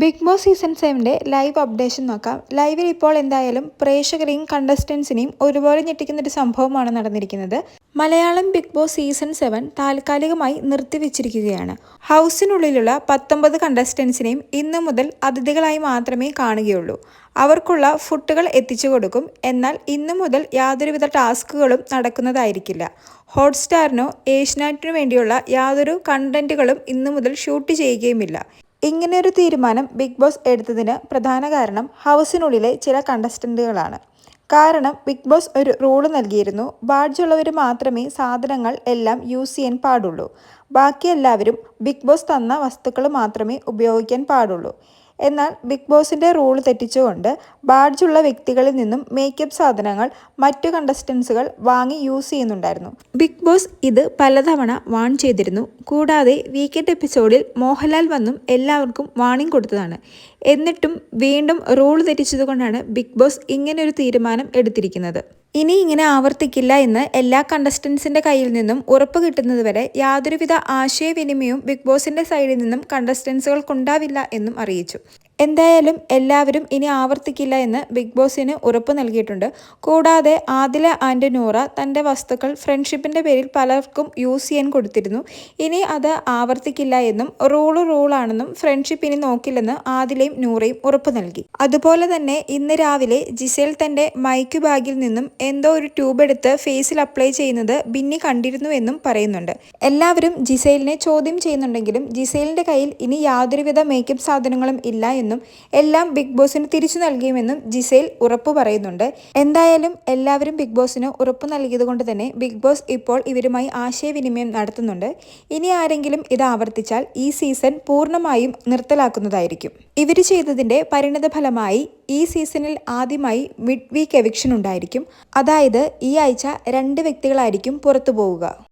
Big Boss season സെവന്റെ live updation നോക്കാം. ലൈവിൽ ഇപ്പോൾ എന്തായാലും പ്രേക്ഷകരെയും കണ്ടസ്റ്റൻസിനെയും ഒരുപോലെ ഞെട്ടിക്കുന്ന ഒരു സംഭവമാണ് നടന്നിരിക്കുന്നത്. Malayalam Bigg Boss season seven താൽക്കാലികമായി നിർത്തിവെച്ചിരിക്കുകയാണ്. ഹൗസിനുള്ളിലുള്ള പത്തൊമ്പത് കണ്ടസ്റ്റൻസിനെയും ഇന്നു മുതൽ അതിഥികളായി മാത്രമേ കാണുകയുള്ളൂ. അവർക്കുള്ള ഫുഡുകൾ എത്തിച്ചു കൊടുക്കും. എന്നാൽ ഇന്നു മുതൽ യാതൊരുവിധ ടാസ്കുകളും നടക്കുന്നതായിരിക്കില്ല. ഹോട്ട്സ്റ്റാറിനോ ഏഷ്യനാറ്റിനു വേണ്ടിയുള്ള യാതൊരു കണ്ടന്റുകളും ഇന്നു മുതൽ ഷൂട്ട് ചെയ്യുകയുമില്ല. ഇങ്ങനെയൊരു തീരുമാനം ബിഗ് ബോസ് എടുത്തതിന് പ്രധാന കാരണം ഹൗസിനുള്ളിലെ ചില കണ്ടസ്റ്റന്റുകളാണ് കാരണം ബിഗ് ബോസ് ഒരു റൂൾ നൽകിയിരുന്നു. ബാഡ്ജുള്ളവർ മാത്രമേ സാധനങ്ങൾ എല്ലാം യൂസ് ചെയ്യാൻ പാടുള്ളൂ. ബാക്കി എല്ലാവരും ബിഗ് ബോസ് തന്ന വസ്തുക്കൾ മാത്രമേ ഉപയോഗിക്കാൻ പാടുള്ളൂ. എന്നാൽ ബിഗ് ബോസിന്റെ റൂൾ തെറ്റിച്ചുകൊണ്ട് ബാഡ്ജുള്ള വ്യക്തികളിൽ നിന്നും മേക്കപ്പ് സാധനങ്ങൾ മറ്റു കണ്ടസ്റ്റൻസുകൾ വാങ്ങി യൂസ് ചെയ്യുന്നുണ്ടായിരുന്നു. ബിഗ് ബോസ് ഇത് പലതവണ വാൺ ചെയ്തിരുന്നു. കൂടാതെ വീക്കെൻഡ് എപ്പിസോഡിൽ മോഹൻലാൽ വന്നും എല്ലാവർക്കും വാണിംഗ് കൊടുത്തതാണ്. എന്നിട്ടും വീണ്ടും റൂൾ തെറ്റിച്ചതുകൊണ്ടാണ് ബിഗ് ബോസ് ഇങ്ങനൊരു തീരുമാനം എടുത്തിരിക്കുന്നത്. ഇനി ഇങ്ങനെ ആവർത്തിക്കില്ല എന്ന് എല്ലാ കണ്ടസ്റ്റൻസിന്റെ കയ്യിൽ നിന്നും ഉറപ്പ് കിട്ടുന്നതുവരെ യാതൊരുവിധ ആശയവിനിമയവും ബിഗ് ബോസിന്റെ സൈഡിൽ നിന്നും കണ്ടസ്റ്റൻസുകൾക്കുണ്ടാവില്ല എന്നും അറിയിച്ചു. എന്തായാലും എല്ലാവരും ഇനി ആവർത്തിക്കില്ല എന്ന് ബിഗ് ബോസിന് ഉറപ്പ് നൽകിയിട്ടുണ്ട്. കൂടാതെ ആദില ആൻഡ് നൂറ തന്റെ വസ്തുക്കൾ ഫ്രണ്ട്ഷിപ്പിന്റെ പേരിൽ പലർക്കും യൂസ് ചെയ്യാൻ കൊടുത്തിരുന്നു. ഇനി അത് ആവർത്തിക്കില്ല എന്നും റൂൾ റൂളാണെന്നും ഫ്രണ്ട്ഷിപ്പ് ഇനി നോക്കില്ലെന്ന് ആദിലയും നൂറയും ഉറപ്പ് നൽകി. അതുപോലെ തന്നെ ഇന്ന് രാവിലെ ജിസേൽ തന്റെ മൈക്ക് ബാഗിൽ നിന്നും എന്തോ ഒരു ട്യൂബ് എടുത്ത് ഫേസിൽ അപ്ലൈ ചെയ്യുന്നത് ബിന്നി കണ്ടിരുന്നു എന്നും പറയുന്നുണ്ട്. എല്ലാവരും ജിസേലിനെ ചോദ്യം ചെയ്യുന്നുണ്ടെങ്കിലും ജിസേലിന്റെ കയ്യിൽ ഇനി യാതൊരുവിധ മേക്കപ്പ് സാധനങ്ങളും ഇല്ല എന്നും എല്ലാം ബിഗ് ബോസിന് തിരിച്ചു നൽകിയുമെന്നും ജിസേൽ ഉറപ്പു പറയുന്നുണ്ട്. എന്തായാലും എല്ലാവരും ബിഗ് ബോസിന് ഉറപ്പു നൽകിയത് കൊണ്ട് തന്നെ ബിഗ് ബോസ് ഇപ്പോൾ ഇവരുമായി ആശയവിനിമയം നടത്തുന്നുണ്ട്. ഇനി ആരെങ്കിലും ഇത് ആവർത്തിച്ചാൽ ഈ സീസൺ പൂർണമായും നിർത്തലാക്കുന്നതായിരിക്കും. ഇവർ ചെയ്തതിന്റെ പരിണിത ഫലമായി ഈ സീസണിൽ ആദ്യമായി മിഡ് വീക്ക് എവിക്ഷൻ ഉണ്ടായിരിക്കും. അതായത് ഈ ആഴ്ച രണ്ട് വ്യക്തികളായിരിക്കും പുറത്തു പോവുക.